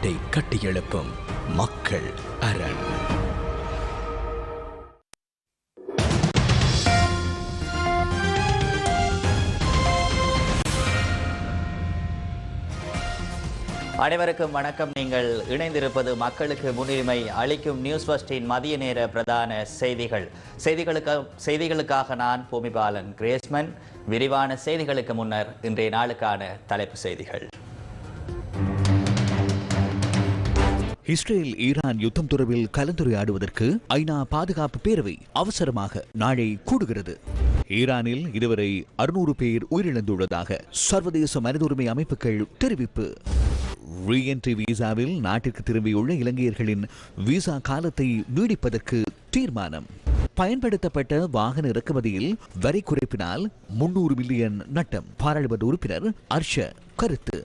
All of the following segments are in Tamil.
நாட்டை கட்டியெழுப்பும் மக்கள் அரண். அனைவருக்கும் வணக்கம். நீங்கள் இணைந்திருப்பது மக்களுக்கு முன்னுரிமை அளிக்கும் நியூஸ் ஃபர்ஸ்டின் மதிய நேர பிரதான செய்திகள். செய்திகளுக்கு செய்திகளுக்காக நான் பூமிபாலன் கிரேஸ்மன். விரிவான செய்திகளுக்கு முன்னர் இன்றைய நாளுக்கான தலைப்பு செய்திகள். இஸ்ரேல் ஈரான் யுத்தம் தொடர்பில் கலந்துரையாடுவதற்கு ஐநா பாதுகாப்பு பேரவை அவசரமாக நாளை கூடுகிறது. ஈரானில் இதுவரை அறுநூறு பேர் உயிரிழந்துள்ளதாக சர்வதேச மனித உரிமை அமைப்புகள் தெரிவிப்பு. ரீஎன்ட்ரி விசாவில் நாட்டிற்கு திரும்பியுள்ள இலங்கையர்களின் விசா காலத்தை நீடிப்பதற்கு தீர்மானம். பயன்படுத்தப்பட்ட வாகன இறக்குமதியில் வரி குறைப்பினால் முன்னூறு மில்லியன் நட்டம் பாராளுமன்ற உறுப்பினர் அர்ஷ கருத்து.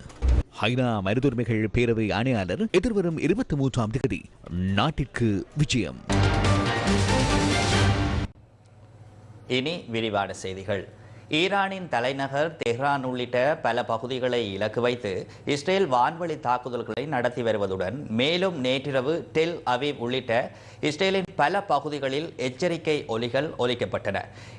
ஐநா மருதுரிமைகள் பேரவை ஆணையாளர் எதிர்வரும் இருபத்தி மூன்றாம் தேதி நாட்டிற்கு விஜயம். இனி விரிவான செய்திகள். ஈரானின் தலைநகர் தெஹ்ரான் உள்ளிட்ட பல பகுதிகளை இலக்கு வைத்து இஸ்ரேல் வான்வழி தாக்குதல்களை நடத்தி வருவதுடன் மேலும் நேற்றிரவு டெல் அவீவ் உள்ளிட்ட இஸ்ரேலின் பல பகுதிகளில் எச்சரிக்கை ஒலிகள் ஒலிக்கப்பட்டன.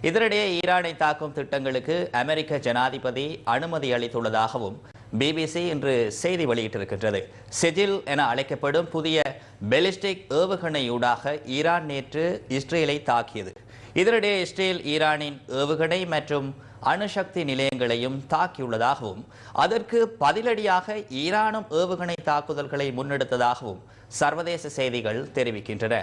இதனிடையே ஈரானை தாக்கும் திட்டங்களுக்கு அமெரிக்க ஜனாதிபதி அனுமதி அளித்துள்ளதாகவும் பிபிசி இன்று செய்தி வெளியிட்டிருக்கின்றது. செஜில் என அழைக்கப்படும் புதிய பெலிஸ்டிக் ஏவுகணையூடாக ஈரான் நேற்று இஸ்ரேலை தாக்கியது. இதனிடையே இஸ்ரேல் ஈரானின் ஏவுகணை மற்றும் அணுசக்தி நிலையங்களையும் தாக்கியுள்ளதாகவும் அதற்கு பதிலடியாக ஈரானும் ஏவுகணை தாக்குதல்களை முன்னெடுத்ததாகவும் சர்வதேச செய்திகள் தெரிவிக்கின்றன.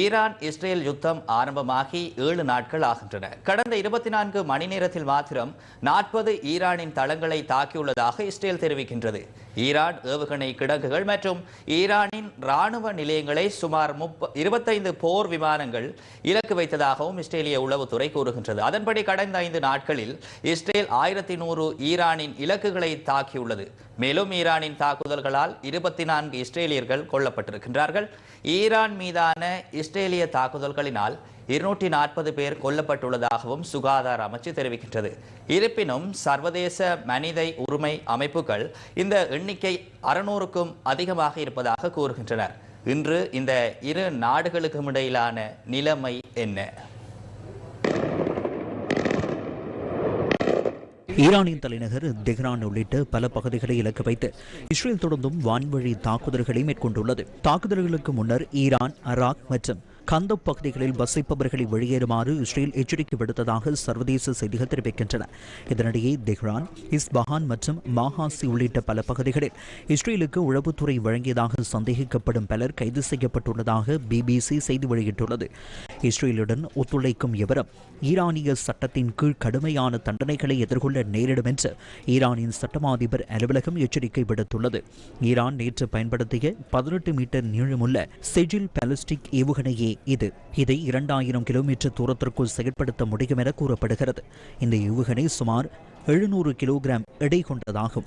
ஈரான் இஸ்ரேல் யுத்தம் ஆரம்பமாகி ஏழு நாட்கள் ஆகின்றன. கடந்த இருபத்தி நான்கு மணி நேரத்தில் மாத்திரம் நாற்பது ஈரானின் தளங்களை தாக்கியுள்ளதாக இஸ்ரேல் தெரிவிக்கின்றது. ஈரான் ஏவுகணை கிடங்குகள் மற்றும் ஈரானின் ராணுவ நிலையங்களை சுமார் முப்ப இருபத்தைந்து போர் விமானங்கள் இலக்கு வைத்ததாகவும் இஸ்ரேலிய உளவுத்துறை கூறுகின்றது. அதன்படி கடந்த ஐந்து நாட்களில் இஸ்ரேல் ஆயிரத்தி நூறு ஈரானின் இலக்குகளை தாக்கியுள்ளது. மேலும் ஈரானின் தாக்குதல்களால் இருபத்தி நான்கு இஸ்ரேலியர்கள் கொல்லப்பட்டிருக்கின்றார்கள். ஈரான் மீதான இஸ்ரேலிய தாக்குதல்களினால் இருநூற்றி நாற்பது பேர் கொல்லப்பட்டுள்ளதாகவும் சுகாதார அமைச்சு தெரிவிக்கின்றது. இருப்பினும் சர்வதேச மனித உரிமை அமைப்புகள் இந்த எண்ணிக்கை அறுநூறுக்கும் அதிகமாக இருப்பதாக கூறுகின்றனர். இன்று இந்த இரு நாடுகளுக்கும் இடையிலான நிலைமை என்ன? ஈரானின் தலைநகர் தெஹ்ரான் உள்ளிட்ட பல பகுதிகளை இலக்கு வைத்து இஸ்ரேல் தொடர்ந்தும் வான்வழி தாக்குதல்களை மேற்கொண்டுள்ளது. தாக்குதல்களுக்கு முன்னர் ஈரான் அராக் மற்றும் கந்தப் பகுதிகளில் வசிப்பவர்களை வெளியேறுமாறு இஸ்ரேல் எச்சரிக்கை விடுத்ததாக சர்வதேச செய்திகள் தெரிவிக்கின்றன. இதனிடையே தெஹ்ரான் இஸ்பஹான் மற்றும் மாஹாசி உள்ளிட்ட பல பகுதிகளில் இஸ்ரேலுக்கு உளவுத்துறை வழங்கியதாக சந்தேகிக்கப்படும் பலர் கைது செய்யப்பட்டுள்ளதாக பிபிசி செய்தி வெளியிட்டுள்ளது. இஸ்ரேலுடன் ஒத்துழைக்கும் எவரும் ஈரானிய சட்டத்தின் கீழ் கடுமையான தண்டனைகளை எதிர்கொள்ள நேரிடும் என்று ஈரானின் சட்டமாதிபர் அலுவலகம் எச்சரிக்கை விடுத்துள்ளது. ஈரான் நேற்று பயன்படுத்திய பதினெட்டு மீட்டர் நீளமுள்ள செஜில் பாலிஸ்டிக் ஏவுகணையே இது. இதை இரண்டாயிரம் கிலோமீட்டர் தூரத்திற்குள் செயற்படுத்த முடியும் என கூறப்படுகிறது. இந்த ஏவுகணை சுமார் எழுநூறு கிலோகிராம் எடை கொண்டதாகும்.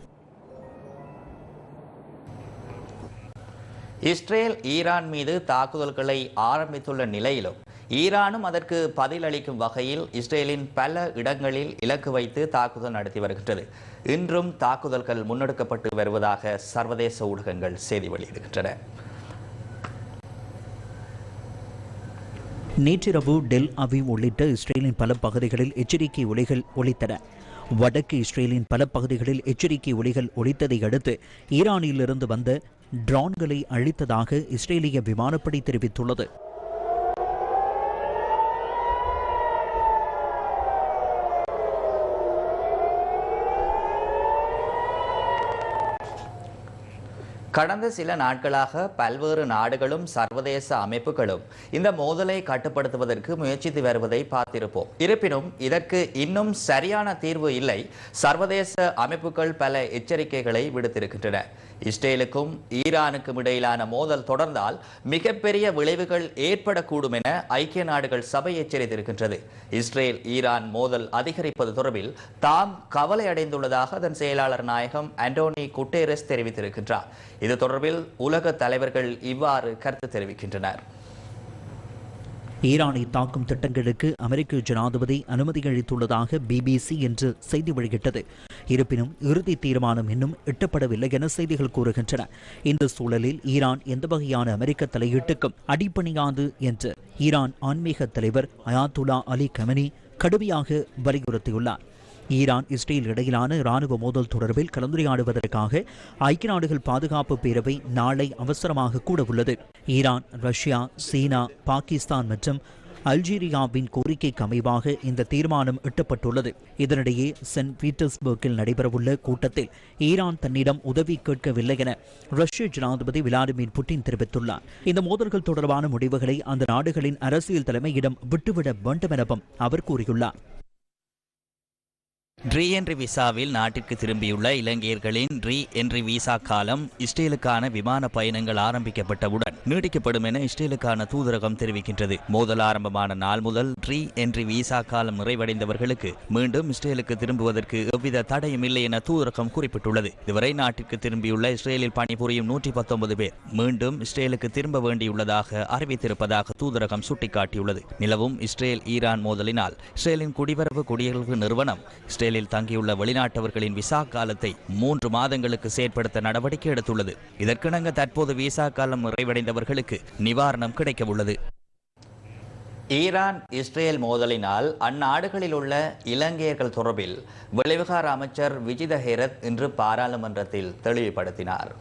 இஸ்ரேல் ஈரான் மீது தாக்குதல்களை ஆரம்பித்துள்ள நிலையிலும் ஈரானும் அதற்கு பதிலளிக்கும் வகையில் இஸ்ரேலின் பல இடங்களில் இலக்கு வைத்து தாக்குதல் நடத்தி வருகின்றது. இன்றும் தாக்குதல்கள் முன்னெடுக்கப்பட்டு வருவதாக சர்வதேச ஊடகங்கள் செய்தி வெளியிடுகின்றன. நேற்றிரவு டெல் அவிவ் உள்ளிட்ட இஸ்ரேலின் பல பகுதிகளில் எச்சரிக்கை ஒலிகள் ஒலித்தன. வடக்கு இஸ்ரேலின் பல பகுதிகளில் எச்சரிக்கை ஒலிகள் ஒலித்ததை அடுத்து ஈரானிலிருந்து வந்த ட்ரான்களை அழித்ததாக இஸ்ரேலிய விமானப்படை தெரிவித்துள்ளது. கடந்த சில நாட்களாக பல்வேறு நாடுகளும் சர்வதேச அமைப்புகளும் இந்த மோதலை கட்டுப்படுத்துவதற்கு முயற்சித்து வருவதை பார்த்திருப்போம். இருப்பினும் இதற்கு இன்னும் சரியான தீர்வு இல்லை. சர்வதேச அமைப்புகள் பல எச்சரிக்கைகளை விடுத்திருக்கின்றன. இஸ்ரேலுக்கும் ஈரானுக்கும் இடையிலான மோதல் தொடர்ந்தால் மிகப்பெரிய விளைவுகள் ஏற்படக்கூடும் என ஐக்கிய நாடுகள் சபை எச்சரித்திருக்கின்றது. இஸ்ரேல் ஈரான் மோதல் அதிகரிப்பது தொடர்பில் தாம் கவலை அடைந்துள்ளதாக அதன் செயலாளர் நாயகம் அண்டோனி குட்டேரஸ் தெரிவித்திருக்கின்றார். இது தொடர்பில் உலக தலைவர்கள் இவ்வாறு கருத்து தெரிவிக்கின்றனர். ஈரானை தாக்கும் திட்டங்களுக்கு அமெரிக்க ஜனாதிபதி அனுமதி அளித்துள்ளதாக பிபிசி என்று செய்தி வெளியிட்டது. இருப்பினும் இறுதி தீர்மானம் இன்னும் எட்டப்படவில்லை என செய்திகள் கூறுகின்றன. இந்த சூழலில் ஈரான் எந்த வகையான அமெரிக்க தலையீட்டுக்கும் அடிப்பணியாது என்று ஈரான் ஆன்மீக தலைவர் அயாத்துல்லா அலி கமனி கடுமையாக வலியுறுத்தியுள்ளார். ஈரான் இஸ்ரேல் இடையிலான இராணுவ மோதல் தொடர்பில் கலந்துரையாடுவதற்காக ஐக்கிய நாடுகள் பாதுகாப்பு பேரவை நாளை அவசரமாக கூட உள்ளது ஈரான் ரஷ்யா சீனா பாகிஸ்தான் மற்றும் அல்ஜீரியாவின் கோரிக்கைக்கு அமைவாக இந்த தீர்மானம் எட்டப்பட்டுள்ளது. இதனிடையே சென்ட் பீட்டர்ஸ்பர்க்கில் நடைபெறவுள்ள கூட்டத்தில் ஈரான் தன்னிடம் உதவி கேட்கவில்லை என ரஷ்ய ஜனாதிபதி விளாடிமிர் புட்டின் தெரிவித்துள்ளார். இந்த மோதல்கள் தொடர்பான முடிவுகளை அந்த நாடுகளின் அரசியல் தலைமையிடம் விட்டுவிட வேண்டும் எனவும் அவர் கூறியுள்ளார். ரீ என்ட்ரி விசாவில் நாட்டிற்கு திரும்பியுள்ள இலங்கையர்களின் ரீ என்ட்ரி விசா காலம் இஸ்ரேலுக்கான விமான பயணங்கள் ஆரம்பிக்கப்பட்டவுடன் நீடிக்கப்படும் என இஸ்ரேலுக்கான தூதரகம் தெரிவிக்கின்றது. மோதல் ஆரம்பமான நாள் முதல் ரீ என்ட்ரி விசா காலம் நிறைவடைந்தவர்களுக்கு மீண்டும் இஸ்ரேலுக்கு திரும்புவதற்கு எவ்வித தடையும் இல்லை என தூதரகம் குறிப்பிட்டுள்ளது. இதுவரை நாட்டிற்கு திரும்பியுள்ள இஸ்ரேலில் பணிபுரியும் நூற்றி பத்தொன்பது பேர் மீண்டும் இஸ்ரேலுக்கு திரும்ப வேண்டியுள்ளதாக அறிவித்திருப்பதாக தூதரகம் சுட்டிக்காட்டியுள்ளது. நிலவும் இஸ்ரேல் ஈரான் மோதலினால் இஸ்ரேலின் குடிவரவு குடியரசு நிறுவனம் இஸ்ரேலில் தங்கியுள்ள வெளிநாட்டவர்களின் விசா காலத்தை மூன்று மாதங்களுக்கு செயற்படுத்த நடவடிக்கை எடுத்துள்ளது. இதற்கிணங்க தற்போது விசா காலம் நிறைவடைந்தவர்களுக்கு நிவாரணம் கிடைக்க உள்ளது ஈரான் இஸ்ரேல் மோதலினால் அந்நாடுகளில் உள்ள இலங்கையர்கள் தொடர்பில் வெளிவிகார அமைச்சர் விஜித ஹேரத் இன்று பாராளுமன்றத்தில் தெளிவுபடுத்தினார்.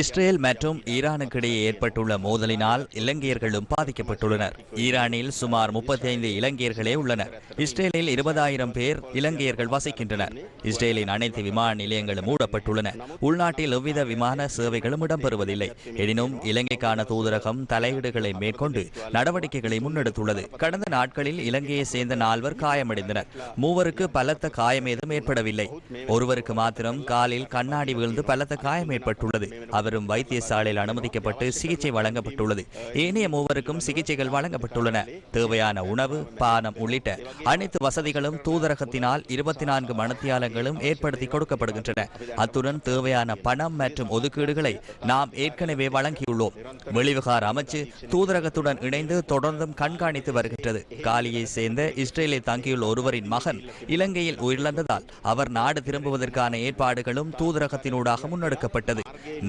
இஸ்ரேல் மற்றும் ஈரானுக்கிடையே ஏற்பட்டுள்ள மோதலினால் இலங்கையர்களும் பாதிக்கப்பட்டுள்ளனர். ஈரானில் சுமார் 35 இலங்கையர்களே உள்ளனர். இஸ்ரேலில் இருபதாயிரம் பேர் இலங்கையர்கள் வசிக்கின்றனர். இஸ்ரேலின் அனைத்து விமான நிலையங்களும் மூடப்பட்டுள்ளன. உள்நாட்டில் எவ்வித விமான சேவைகளும் இடம்பெறுவதில்லை. எனினும் இலங்கைக்கான தூதரகம் தலையீடுகளை மேற்கொண்டு நடவடிக்கைகளை முன்னெடுத்துள்ளது. கடந்த நாட்களில் இலங்கையை சேர்ந்த நால்வர் காயமடைந்தனர். மூவருக்கு பலத்த காயம் ஏதும் ஏற்படவில்லை. ஒருவருக்கு மாத்திரம் காலில் கண்ணாடி விழுந்து பலத்த காயம் ஏற்பட்டுள்ளது. அவரும் வைத்தியசாலையில் அனுமதிக்கப்பட்டு சிகிச்சை வழங்கப்பட்டுள்ளது. ஏனைய மூவருக்கும் சிகிச்சைகள் வழங்கப்பட்டுள்ளன. தேவையான உணவு பானம் உள்ளிட்ட அனைத்து வசதிகளும் தூதரகத்தினால் இருபத்தி நான்கு மனத்தியாலங்களும் ஏற்படுத்தி கொடுக்கப்படுகின்றன. அத்துடன் தேவையான பணம் மற்றும் ஒதுக்கீடுகளை நாம் ஏற்கனவே வழங்கியுள்ளோம். வெளிவிகார அமைச்சு தூதரகத்துடன் இணைந்து தொடர்ந்தும் கண்காணித்து வருகின்றது. காலியை சேர்ந்த இஸ்ரேலில் தங்கியுள்ள ஒருவரின் மகன் இலங்கையில் உயிரிழந்ததால் அவர் நாடு திரும்புவதற்கான ஏற்பாடு ஏற்பாடுகளும் தூதரகத்தினூடாக முன்னெடுக்கப்பட்டது.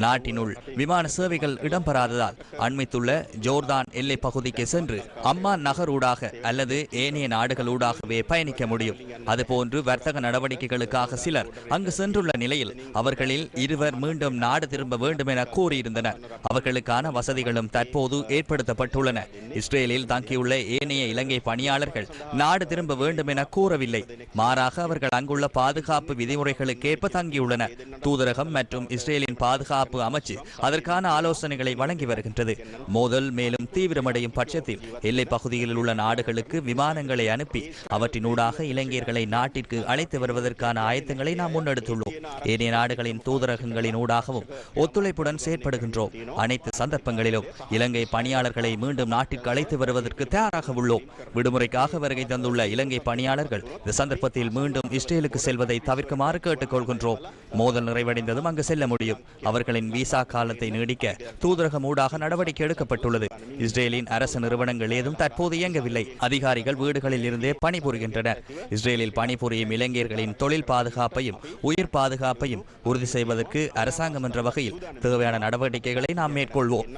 நாட்டினுள் விமான சேவைகள் இடம்பெறாததால் அண்மைத்துள்ள ஜோர்தான் எல்லை பகுதிக்கு சென்று அம்மான் நகரூடாக அல்லது ஏனைய நாடுகளூடாகவே பயணிக்க முடியும். அதுபோன்று வர்த்தக நடவடிக்கைகளுக்காக சிலர் அங்கு சென்றுள்ள நிலையில் அவர்களில் இருவர் மீண்டும் நாடு திரும்ப வேண்டும் என கூறியிருந்தனர். அவர்களுக்கான வசதிகளும் தற்போது ஏற்படுத்தப்பட்டுள்ளன. இஸ்ரேலில் தங்கியுள்ள ஏனைய இலங்கை பணியாளர்கள் நாடு திரும்ப வேண்டும் என கூறவில்லை. மாறாக அவர்கள் அங்குள்ள பாதுகாப்பு விதிமுறைகளுக்கேற்ப தங்கியுள்ளன. தூதரகம் மற்றும் இஸ்ரேலின் பாதுகாப்பு அமைச்சு அதற்கான ஆலோசனைகளை வழங்கி வருகின்றது. மோதல் மேலும் தீவிரமடையும் பட்சத்தில் எல்லை பகுதியில் உள்ள நாடுகளுக்கு விமானங்களை அனுப்பி அவற்றினூடாக இளைஞர்களை நாட்டிற்கு அழைத்து வருவதற்கான ஆயத்தங்களை நாம் முன்னெடுத்துள்ளோம். ஏனைய நாடுகளின் தூதரகங்களின் ஊடாகவும் ஒத்துழைப்புடன் செயற்படுகின்றோம். அனைத்து சந்தர்ப்பங்களிலும் இலங்கை பணியாளர்களை மீண்டும் நாட்டிற்கு அழைத்து வருவதற்கு தயாராக உள்ளோம். விடுமுறைக்காக வருகை தந்துள்ள இலங்கை பணியாளர்கள் இந்த சந்தர்ப்பத்தில் மீண்டும் இஸ்ரேலுக்கு செல்வதை தவிர்க்குமாறு கேட்டுக்கொள்கின்றோம். சென்றோம் மோதல் நிறைவடைந்ததும் அங்கு செல்ல முடியும். அவர்களின் விசா காலத்தை நீடிக்க தூதரகம் ஊடாக நடவடிக்கை எடுக்கப்பட்டுள்ளது. இஸ்ரேலின் அரசு நிறுவனங்கள் ஏதும் தற்போது இயங்கவில்லை. அதிகாரிகள் வீடுகளில் இருந்தே பணிபுரிகின்றனர் இஸ்ரேலில் பணிபுரியும் இளைஞர்களின் தொழில் பாதுகாப்பையும் உயிர் பாதுகாப்பையும் உறுதி செய்வதற்கு அரசாங்கம் என்ற வகையில் தேவையான நடவடிக்கைகளை நாம் மேற்கொள்வோம்.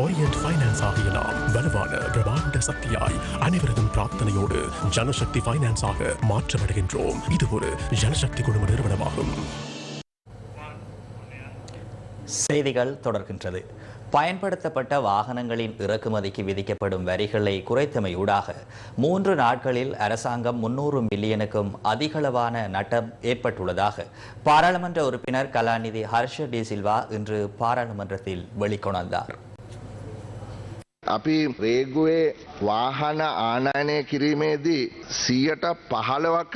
ஓரியன்ட் ஃபைனான்ஸ் ஆகிய நாம் வலுவான பிரமாண்ட சக்தியாய் அனைவரதும் பிரார்த்தனையோடு ஜனசக்தி ஃபைனான்ஸ் மாற்றப்படுகின்றோம் இது ஒரு ஜனசக்தி குழும நிறுவனமாகும். செய்திகள் தொடர்கின்றது. பயன்படுத்தப்பட்ட வாகனங்களின் இறக்குமதிக்கு விதிக்கப்படும் வரிகளை குறைத்தமையூடாக மூன்று நாட்களில் அரசாங்கம் முன்னூறு மில்லியனுக்கும் அதிகளவான நட்டம் ஏற்பட்டுள்ளதாக பாராளுமன்ற உறுப்பினர் கலாநிதி ஹர்ஷ டி சில்வா இன்று பாராளுமன்றத்தில் வெளிக்கொணர்ந்தார். අපි රේගුවේ වාහන ආනයනය කිරීමේදී සියයට පහළවක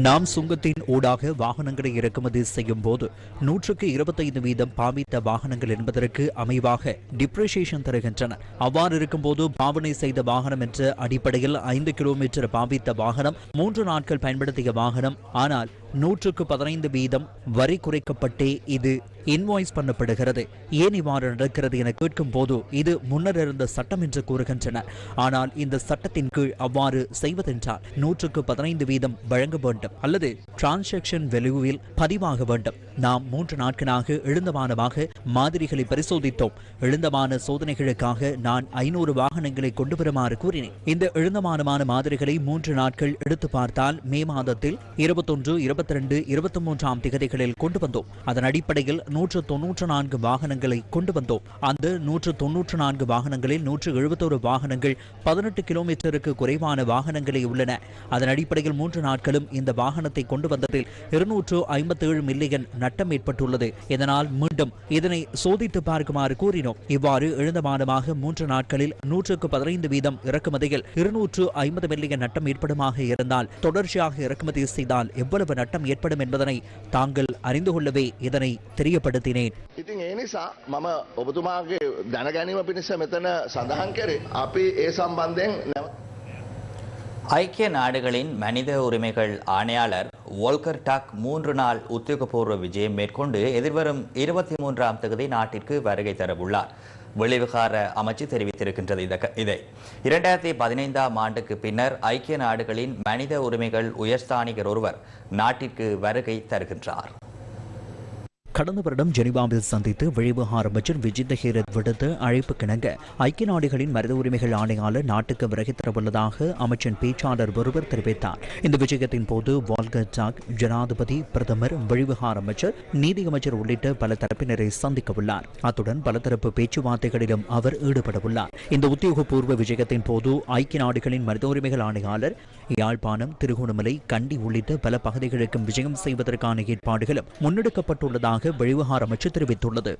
நாம் சுங்கத்தின் ஊடாக வாகனங்களை இறக்குமதி செய்யும் போது நூற்றுக்கு இருபத்தைந்து வீதம் பாவித்த வாகனங்கள் என்பதற்கு அமைவாக டிப்ரிசியேஷன் தருகின்றன அவ்வாறு இருக்கும்போது பாவனை செய்த வாகனம் என்ற அடிப்படையில் ஐந்து கிலோமீட்டர் பாவித்த வாகனம் மூன்று நாட்கள் பயன்படுத்திய வாகனம் ஆனால் நூற்றுக்கு பதினைந்து வீதம் வரி குறைக்கப்பட்டே இது இன்வாய்ஸ் பண்ணப்படுகிறது. ஏன் இவ்வாறு நடக்கிறது என கேட்கும் போது இது முன்னர் இருந்த சட்டம் என்று கூறுகின்றனர் ஆனால் இந்த சட்டத்தின் கீழ் அவ்வாறு செய்வதென்றால் நூற்றுக்கு பதினைந்து வீதம் வழங்க வேண்டும். அல்லது டிரான்சாக்ஷன் வெலுவில் பதிவாக வேண்டும். நாம் மூன்று நாட்களாக எழுந்தமானமாக மாதிரிகளை பரிசோதித்தோம். எழுந்தமான சோதனைகளுக்காக நான் ஐநூறு வாகனங்களை கொண்டு வருமாறு கூறினேன். இந்த எழுந்தமானமான மாதிரிகளை மூன்று நாட்கள் எடுத்து பார்த்தால் மே மாதத்தில் இருபத்தொன்று இருபத்தி ரெண்டு இருபத்தி மூன்றாம் திகதிகளில் கொண்டு வந்தோம். அதன் அடிப்படையில் நூற்று தொன்னூற்று நான்கு வாகனங்களை கொண்டு வந்தோம். அந்த நூற்று தொன்னூற்று நான்கு வாகனங்களில் நூற்று எழுபத்தோரு வாகனங்கள் பதினெட்டு கிலோமீட்டருக்கு குறைவான வாகனங்களே உள்ளன. அதன் அடிப்படையில் மூன்று நாட்களும் இந்த வாகனத்தை கொண்டு வந்ததில் இருநூற்று ஐம்பத்தி ஏழு மில்லியன் நட்டம் ஏற்பட்டுள்ளது. இதனால் மீண்டும் இதனை சோதித்து பார்க்குமாறு கூறினோம். இவ்வாறு எழுந்த மாதமாக மூன்று நாட்களில் நூற்றுக்கு பதினைந்து வீதம் இறக்குமதியில் இருநூற்று ஐம்பது மில்லியன் நட்டம் ஏற்படுமாக இருந்தால் தொடர்ச்சியாக இறக்குமதி செய்தால் எவ்வளவு நட்டம் ஏற்படும் என்பதனை தாங்கள் அறிந்து கொள்ளவே இதனை தெரியப்படுத்தினேன் ඉතින් ඒ නිසා මම ඔබතුමාගේ දැනගැනීම පිණිස මෙතන සඳහන් කරේ අපි ඒ සම්බන්ධයෙන් නැව ஐக்கிய நாடுகளின் மனித உரிமைகள் ஆணையாளர் வோல்கர் டாக் மூன்று நாள் உத்தியோகபூர்வ விஜயம் மேற்கொண்டு எதிர்வரும் இருபத்தி மூன்றாம் தேதி நாட்டிற்கு வருகை தரவுள்ளார் வெளிவிகார அமைச்சு தெரிவித்திருக்கின்றது. இந்த இதை. இரண்டாயிரத்தி பதினைந்தாம் ஆண்டுக்கு பின்னர் ஐக்கிய நாடுகளின் மனித உரிமைகள் உயர்ஸ்தானிகர் ஒருவர் நாட்டிற்கு வருகை தருகின்றார். கடந்த வருடம் ஜெனிவாவில் சந்தித்து வெளிவிவகார அமைச்சர் விஜித ஹீரத் விடுத்த அழைப்புக்கிணங்க ஐக்கிய நாடுகளின் மனித உரிமைகள் ஆணையாளர் நாட்டுக்கு வருகை தரவுள்ளதாக அமைச்சின் பேச்சாளர் ஒருவர் தெரிவித்தார். இந்த விஜயத்தின் போது வால்கர் டாக் ஜனாதிபதி பிரதமர் வெளிவிவகார அமைச்சர் நீதியமைச்சர் உள்ளிட்ட பல தரப்பினரை சந்திக்க உள்ளார். அத்துடன் பலதரப்பு பேச்சுவார்த்தைகளிலும் அவர் ஈடுபட உள்ளார். இந்த உத்தியோகபூர்வ விஜயத்தின் போது ஐக்கிய நாடுகளின் மனித உரிமைகள் ஆணையாளர் யாழ்ப்பாணம் திருகோணமலை கண்டி உள்ளிட்ட பல பகுதிகளுக்கும் விஜயம் செய்வதற்கான ஏற்பாடுகளும் முன்னெடுக்கப்பட்டுள்ளதாக வெளிவிவகார அமைச்சு தெரிவித்துள்ளது.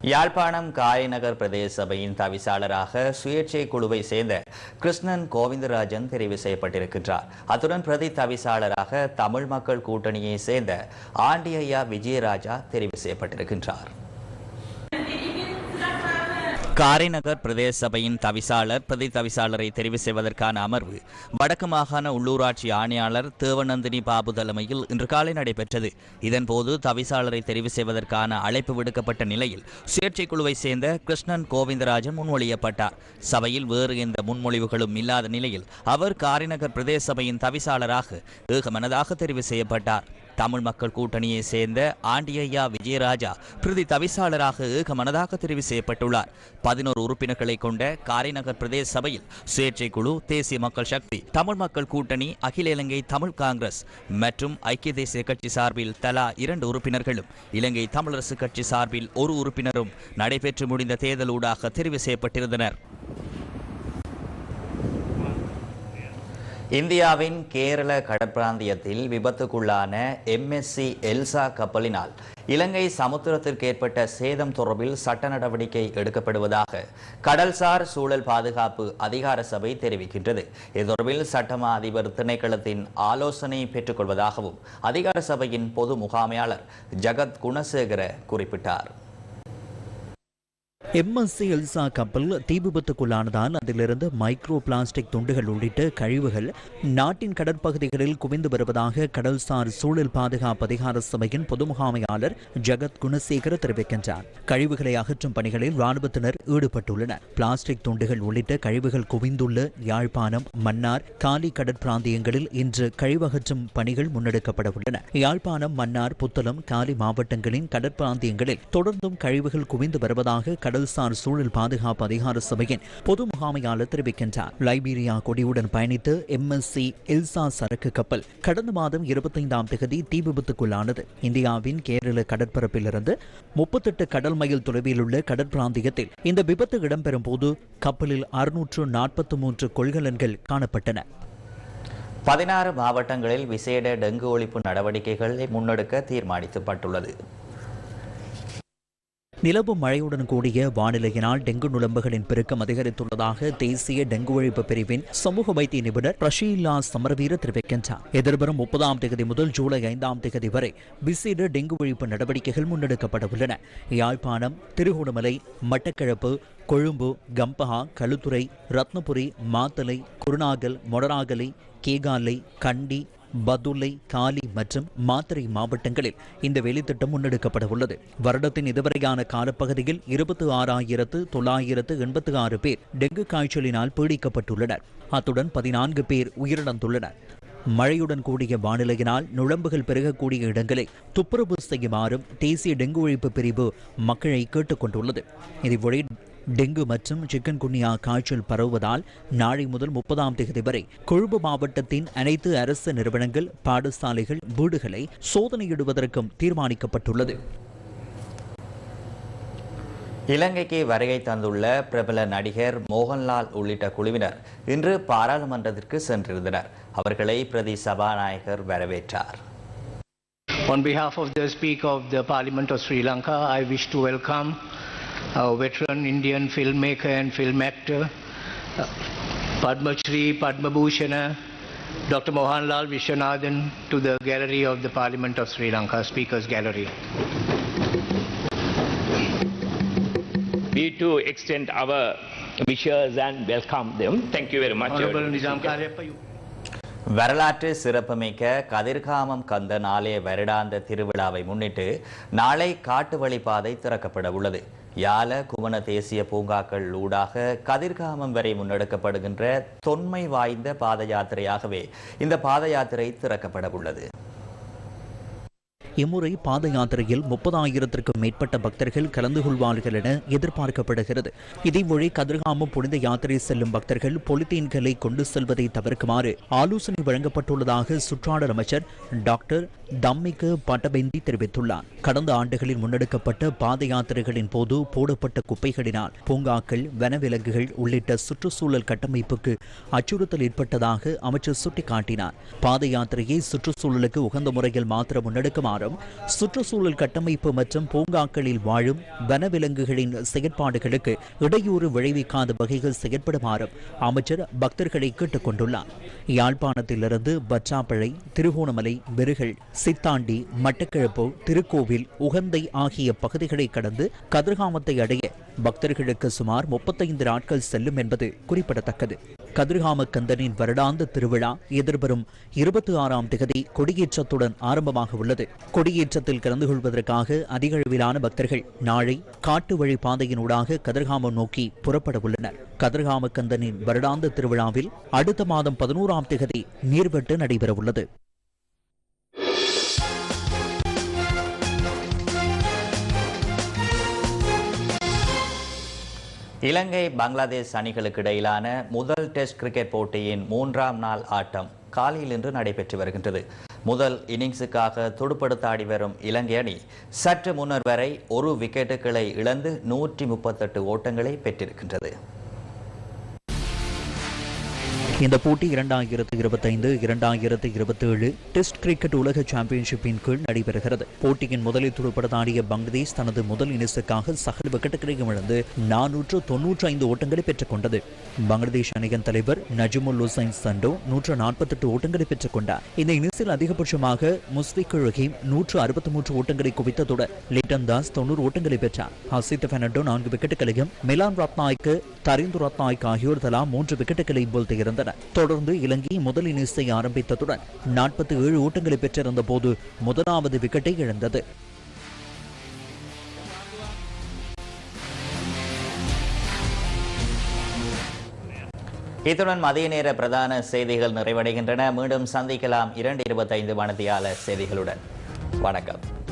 யாழ்ப்பாணம் காயநகர் பிரதேச சபையின் தவிசாளராக சுயேட்சை குழுவை சேர்ந்த கிருஷ்ணன் கோவிந்தராஜன் தெரிவு செய்யப்பட்டிருக்கின்றார். அத்துடன் பிரதி தவிசாளராக தமிழ் மக்கள் கூட்டணியை சேர்ந்த ஆண்டியா விஜயராஜா தெரிவு செய்யப்பட்டிருக்கின்றார். காரைநகர் பிரதேச சபையின் தவிசாளர் பிரதி தவிசாளரை தெரிவு செய்வதற்கான அமர்வு வடக்கு மாகாண உள்ளூராட்சி ஆணையாளர் தேவநந்தினி பாபு தலைமையில் இன்று காலை நடைபெற்றது. இதன்போது தவிசாளரை தெரிவு செய்வதற்கான அழைப்பு விடுக்கப்பட்ட நிலையில் சுயேட்சை குழுவை சேர்ந்த கிருஷ்ணன் கோவிந்தராஜன் முன்மொழியப்பட்டார். சபையில் வேறு எந்த முன்மொழிவுகளும் இல்லாத நிலையில் அவர் காரைநகர் பிரதேச சபையின் தவிசாளராக ஏகமனதாக தெரிவு செய்யப்பட்டார். தமிழ் மக்கள் கூட்டணியை சேர்ந்த ஆண்டியையா விஜயராஜா பிரதி தவிசாளராக ஏகமனதாக தெரிவு செய்யப்பட்டுள்ளார். பதினோரு உறுப்பினர்களை கொண்ட காரைநகர் பிரதேச சபையில் சுயேட்சை குழு தேசிய மக்கள் சக்தி தமிழ் மக்கள் கூட்டணி அகில இலங்கை தமிழ் காங்கிரஸ் மற்றும் ஐக்கிய தேசிய கட்சி சார்பில் தலா இரண்டு உறுப்பினர்களும் இலங்கை தமிழரசு கட்சி சார்பில் ஒரு உறுப்பினரும் நடைபெற்று முடிந்த தேர்தலூடாக தெரிவு செய்யப்பட்டிருந்தனர். இந்தியாவின் கேரள கடற்பிராந்தியத்தில் விபத்துக்குள்ளான எம்எஸ்சி எல்சா கப்பலினால் இலங்கை சமுத்திரத்திற்கு ஏற்பட்ட சேதம் தொடர்பில் சட்ட நடவடிக்கை எடுக்கப்படுவதாக கடல்சார் சூழல் பாதுகாப்பு அதிகார சபை தெரிவிக்கின்றது. இது தொடர்பில் சட்டமா அதிபர் திணைக்களத்தின் ஆலோசனை பெற்றுக்கொள்வதாகவும் அதிகார சபையின் பொது முகாமையாளர் ஜகத் குணசேகர குறிப்பிட்டார். எம்எஸ்சி எல்சா கப்பல் தீ விபத்துக்குள்ளானதால் அதிலிருந்து மைக்ரோ பிளாஸ்டிக் துண்டுகள் உள்ளிட்ட கழிவுகள் நாட்டின் கடற்பகுதிகளில் குவிந்து வருவதாக கடல்சார் சூழல் பாதுகாப்பு அதிகார சபையின் பொது முகாமையாளர் ஜெகத் குணசேகர தெரிவிக்கின்றார். கழிவுகளை அகற்றும் பணிகளில் ராணுவத்தினர் ஈடுபட்டுள்ளனர். பிளாஸ்டிக் துண்டுகள் உள்ளிட்ட கழிவுகள் குவிந்துள்ள யாழ்ப்பாணம் மன்னார் காலி கடற்பிராந்தியங்களில் இன்று கழிவகற்றும் பணிகள் முன்னெடுக்கப்பட உள்ளன யாழ்ப்பாணம் மன்னார் புத்தளம் காலி மாவட்டங்களின் கடற்பிராந்தியங்களில் தொடர்ந்தும் கழிவுகள் குவிந்து வருவதாக கடல்சார் சூழல் பாதுகாப்பு அதிகார சபையின் பொது முகாமையாளர் தெரிவிக்கின்றார். லைபீரியா கொடியுடன் பயணித்த எம்எஸ்சி எல்சா சரக்கு கப்பல் கடந்த மாதம் இருபத்தைந்தாம் தேதி தீ விபத்துக்குள்ளானது. இந்தியாவின் கேரள கடற்பரப்பிலிருந்து முப்பத்தெட்டு கடல் மைல் தொலைவில் உள்ள கடற்பிராந்தியத்தில் இந்த விபத்து இடம்பெறும் போது கப்பலில் அறுநூற்று நாற்பத்தி மூன்று கொள்கலன்கள் காணப்பட்டன. பதினாறு மாவட்டங்களில் விசேட டெங்கு ஒழிப்பு நடவடிக்கைகளை முன்னெடுக்க தீர்மானிக்கப்பட்டுள்ளது. நிலவும் மழையுடன் கூடிய வானிலையினால் டெங்கு நுழம்புகளின் பெருக்கம் அதிகரித்துள்ளதாக தேசிய டெங்கு ஒழிப்பு பிரிவின் சமூக வைத்திய நிபுணர் பிரஷீலா சமரவீர தெரிவிக்கின்றார். எதிர்வரும் முப்பதாம் தேதி முதல் ஜூலை ஐந்தாம் தேதி வரை விசேட டெங்கு ஒழிப்பு நடவடிக்கைகள் முன்னெடுக்கப்பட உள்ளன. யாழ்ப்பாணம் திருகோணமலை மட்டக்கிழப்பு கொழும்பு கம்பஹா களுத்துறை ரத்னபுரி மாத்தலை குருநாகல் மொடராகலை கேகாலை கண்டி பதுளை காலி மற்றும் மாத்திரை மாவட்டங்களில் இந்த வேலைத்திட்டம் முன்னெடுக்கப்பட உள்ளது வருடத்தின் இதுவரையான காலப்பகுதியில் இருபத்தி ஆறாயிரத்து தொள்ளாயிரத்து எண்பத்தி ஆறு பேர் டெங்கு காய்ச்சலினால் பீடிக்கப்பட்டுள்ளனர். அத்துடன் பதினான்கு பேர் உயிரிழந்துள்ளனர். மழையுடன் கூடிய வானிலையினால் நுழம்புகள் பெருகக்கூடிய இடங்களை துப்புரவு செய்யுமாறும் தேசிய டெங்கு ஒழிப்பு பிரிவு மக்களை கேட்டுக்கொண்டுள்ளது. இதுவரை டெங்கு மற்றும் சிக்கன் குன்னியா காய்ச்சல் பரவுவதால் நாளை முதல் முப்பதாம் தேதி வரை கொழும்பு மாவட்டத்தின் அனைத்து அரசு நிறுவனங்கள் பாடசாலைகள் வீடுகளை சோதனையிடுவதற்கும் தீர்மானிக்கப்பட்டுள்ளது. இலங்கைக்கு வருகை தந்துள்ள பிரபல நடிகர் மோகன்லால் உள்ளிட்ட குழுவினர் இன்று பாராளுமன்றத்திற்கு சென்றிருந்தனர். அவர்களை பிரதி சபாநாயகர் வரவேற்றார். On behalf of the Speaker of the Parliament of Sri Lanka, I wish to welcome our veteran Indian filmmaker and film actor, uh, Padma Shri Padma Bhushana, Dr. Mohanlal Vishwanathan to the gallery of the Parliament of Sri Lanka, Speaker's Gallery. We too extend our wishes and welcome them. Thank you very much. Honorable Nizam Karyappa, வரலாற்று சிறப்புமிக்க கதிர்காமம் கந்தன் ஆலய வருடாந்த திருவிழாவை முன்னிட்டு நாளை காட்டு வழிப்பாதை திறக்கப்பட உள்ளது யால குமண தேசிய பூங்காக்கள் ஊடாக கதிர்காமம் வரை முன்னெடுக்கப்படுகின்ற தொன்மை வாய்ந்த பாத யாத்திரையாகவே இந்த பாத யாத்திரை திறக்கப்பட உள்ளது. இம்முறை பாத யாத்திரையில் முப்பதாயிரத்திற்கும் மேற்பட்ட பக்தர்கள் கலந்து கொள்வார்கள் என எதிர்பார்க்கப்படுகிறது. இதேவழி கதிர்காமம் புனித யாத்திரை செல்லும் பக்தர்கள் பொலித்தீன்களை கொண்டு செல்வதை தவிர்க்குமாறு ஆலோசனை வழங்கப்பட்டுள்ளதாக சுற்றாடல் அமைச்சர் டாக்டர் தம்மிக்கு பட்டபெந்தி தெரிவித்துள்ளார். கடந்த ஆண்டுகளில் முன்னெடுக்கப்பட்ட பாத யாத்திரைகளின் போது போடப்பட்ட குப்பைகளினால் பூங்காக்கள் வனவிலங்குகள் உள்ளிட்ட சுற்றுச்சூழல் கட்டமைப்புக்கு அச்சுறுத்தல் ஏற்பட்டதாக அமைச்சர் சுட்டிக்காட்டினார். பாத யாத்திரையை சுற்றுச்சூழலுக்கு உகந்த முறையில் மாத்திரம் முன்னெடுக்குமாறும் சுற்றுச்சூழல் கட்டமைப்பு மற்றும் பூங்காக்களில் வாழும் வனவிலங்குகளின் செயற்பாடுகளுக்கு இடையூறு விளைவிக்காத வகையில் செயற்படுமாறும் அமைச்சர் பக்தர்களை கேட்டுக் கொண்டுள்ளார். யாழ்ப்பாணத்திலிருந்து பச்சாப்பழை திருகோணமலை வெறுகள் சித்தாண்டி மட்டக்கிழப்பு திருக்கோவில் உகந்தை ஆகிய பகுதிகளை கடந்து கதிர்காமத்தை அடைய பக்தர்களுக்கு சுமார் முப்பத்தைந்து நாட்கள் செல்லும் என்பது குறிப்பிடத்தக்கது. கதிர்காம கந்தனின் வருடாந்த திருவிழா எதிர்வரும் இருபத்தி ஆறாம் திகதி கொடியேற்றத்துடன் ஆரம்பமாக உள்ளது. கொடியேற்றத்தில் கலந்து கொள்வதற்காக அதிக அளவிலான பக்தர்கள் நாளை காட்டு வழி பாதையினூடாக கதிர்காமம் நோக்கி புறப்பட உள்ளனர். கதிர்காம கந்தனின் வருடாந்த திருவிழாவில் அடுத்த மாதம் பதினோராம் திகதி நீர்வெட்டு நடைபெறவுள்ளது. இலங்கை பங்களாதேஷ் அணிகளுக்கு இடையிலான முதல் டெஸ்ட் கிரிக்கெட் போட்டியின் மூன்றாம் நாள் ஆட்டம் காலையில் இன்று நடைபெற்று வருகின்றது. முதல் இன்னிங்ஸுக்காக துடுப்படுத்த ஆடி வரும் இலங்கை அணி சற்று முன்னர் வரை ஒரு விக்கெட்டுகளை இழந்து நூற்றி முப்பத்தெட்டு ஓட்டங்களை பெற்றிருக்கின்றது. இந்த போட்டி இரண்டாயிரத்து இருபத்தைந்து இரண்டாயிரத்து இருபத்தேழு டெஸ்ட் கிரிக்கெட் உலக சாம்பியன்ஷிப்பின் கீழ் நடைபெறுகிறது. போட்டியின் முதலில் துடுப்படுத்தாடிய பங்களாதேஷ் தனது முதல் இன்னிங்ஸுக்காக சகல விக்கெட்டுகளையும் இழந்து நானூற்று தொன்னூற்றி ஐந்து ஓட்டங்களை பெற்றுக் கொண்டது பங்களாதேஷ் அணியின் தலைவர் நஜிமுல் ஹுசைன் சண்டோ நூற்று நாற்பத்தெட்டு ஓட்டங்களை பெற்றுக் கொண்டார் இந்த இன்னிங்ஸில் அதிகபட்சமாக முஸ்பிக் ரஹீம் நூற்று அறுபத்தி மூன்று ஓட்டங்களை குவித்ததுடன் லிட்டன் தாஸ் தொண்ணூறு ஓட்டங்களை பெற்றார். ஹசித் ஃபெனடோ நான்கு விக்கெட்டுகளையும் மிலான் ரத்நாய்க்கு தரிந்து ரத்நாய்க்கு ஆகியோர் தலா மூன்று விக்கெட்டுகளை வீழ்த்தியிருந்தனர். தொடர்ந்து இலங்கை முதல் இன்னிங்ஸை ஆரம்பித்ததுடன் நாற்பத்தி ஏழு ஓட்டங்களை பெற்றிருந்த போது முதலாவது விக்கெட்டை இழந்தது. இத்துடன் மதிய நேர பிரதான செய்திகள் நிறைவடைகின்றன. மீண்டும் சந்திக்கலாம் இரண்டு இருபத்தைந்து மணத்தியால செய்திகளுடன். வணக்கம்.